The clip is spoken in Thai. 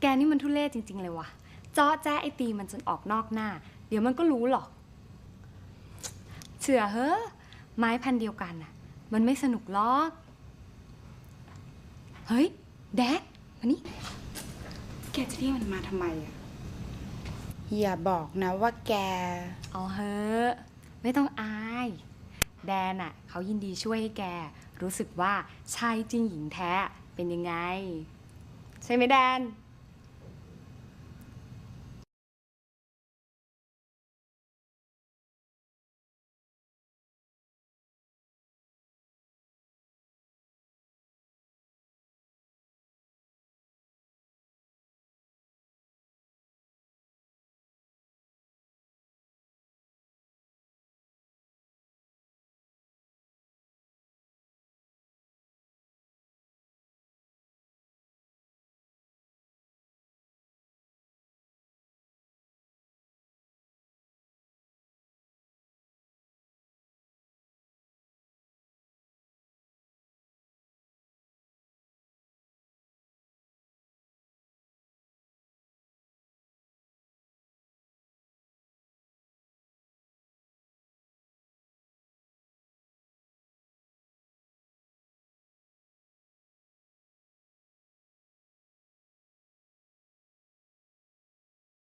แกนี่มันทุเรศจริง ๆ เลยวะเจาะแจ้ไอตีมันจนออกนอกหน้า เดี๋ยวมันก็รู้หรอก เชื่อเฮ้อะไม้พันธุ์เดียวกันน่ะ มันไม่สนุกหรอก เฮ้ย แดกมานี่ แกจะเรียกมันมาทำไมอะอย่าบอกนะว่าแก เอาเฮ้อะไม่ต้องอาย แดนอะ เขายินดีช่วยให้แก รู้สึกว่าชายจริงหญิงแท้เป็นยังไง ใช่ไหมแดน